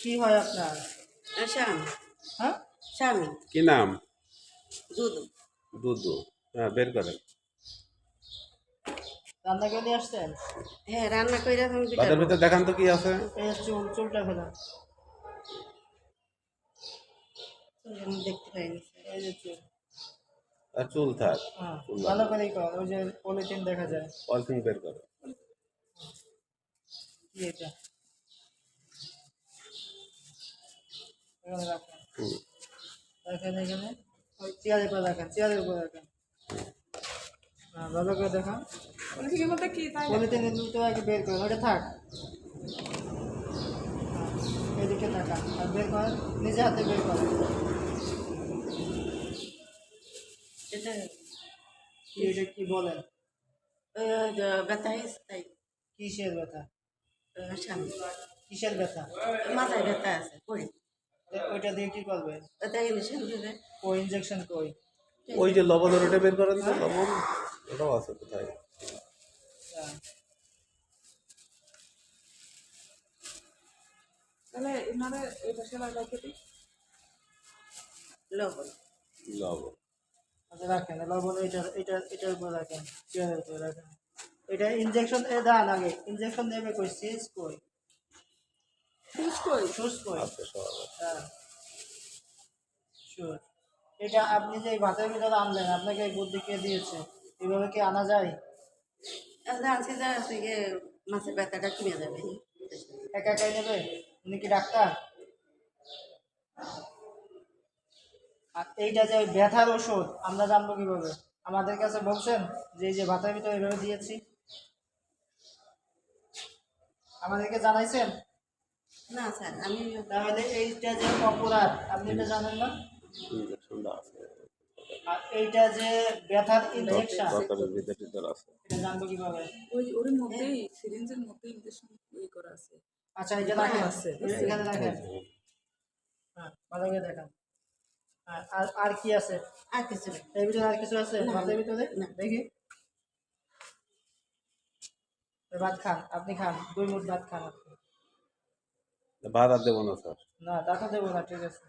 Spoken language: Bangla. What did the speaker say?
কি হয় আপনার? স্বামী। হ্যাঁ? স্বামী। কি নাম? দুধু দুদু। হ্যাঁ বের করেন। রান্না করে আসছেন? হ্যাঁ রান্না করে পিঠা বাজার ভিতরে দেখান তো কি আছে? চুল চুলটা। আমি দেখতে পাইনি এই যে চুল। আর চুল থাক। হ্যাঁ চুল ভালো করেই কর ওই যে পলিথিন দেখা যায়। পলিথিন বের করো। কি এটা এখানে রাখেন। রাখেন এখানে ওই চেয়ারের উপর রাখেন চেয়ারের উপর রাখেন। হ্যাঁ ভালো করে দেখান। পলিথিনের দুটো আগে বের করেন ওটা থাক। হ্যাঁ, এদিকে তাকান আর বের করেন নিজে হাতে বের করেন। এটা কি এটা কি বলেন? ব্যথা হয়েছে তাই। কিসের ব্যথা? কিসের ব্যথা? মাথায় ব্যথা আছে পড়ে। ওইটা দিয়ে কি করবে? ওটা ও ইঞ্জেকশন কই? ওই যে লবণের ওটা বের করেন তো লবণ? ওটাও আছে কোথায়। তাহলে এনারে এটা সেলাই লাগিয়ে লবণ। লবণ। আচ্ছা রাখেন। লবণ এটা এটা এটার উপর রাখেন। চেয়ারের উপর রাখেন? এটা ইঞ্জেকশন এ দান আগে। দেবে কই? সিজ কই? সুস কই? আছে। হ্যাঁ। এটা আপনি যে এই ভাতের ভিতরে আনলেন আপনাকে এই বুদ্ধি কে দিয়েছে? এভাবে কি আনা যায়? জানছি যা আছে গিয়ে মাছের ব্যথাটা কমে যাবে একা একাই নেবে? উনি কি ডাক্তার? আর এইটা যে ব্যথার ওষুধ আমরা জানব কীভাবে? আমাদের কাছে বলছেন যে এই যে ভাতের ভিতরে এভাবে দিয়েছি। আমাদেরকে জানাইছেন? না স্যার আমি তাহলে এইটা যে অপরাধ আপনি এটা জানেন না? ইঞ্জেকশনটা আছে আর এইটা যে ব্যথার ইনজেকশন দরকারের ভিতরে ভিতরে আছে। এটা জানব কীভাবে? ওই ওর মধ্যেই সিরিঞ্জের মধ্যেই ইঞ্জেকশন ই করা আছে। আচ্ছা এই যে রাখেন আছে, এখানে রাখেন হ্যাঁ ভালো করে দেখান। আর আর- আর কি আছে? আর কিছু নেই। এর ভিতরে আর কিছু আছে? ভাতের ভিতরে? দেখি। ভাত খান আপনি খান। দুই মুঠ ভাত খান আপনি। ভাত আর দেবো না স্যার। না দেবো না ঠিক আছে।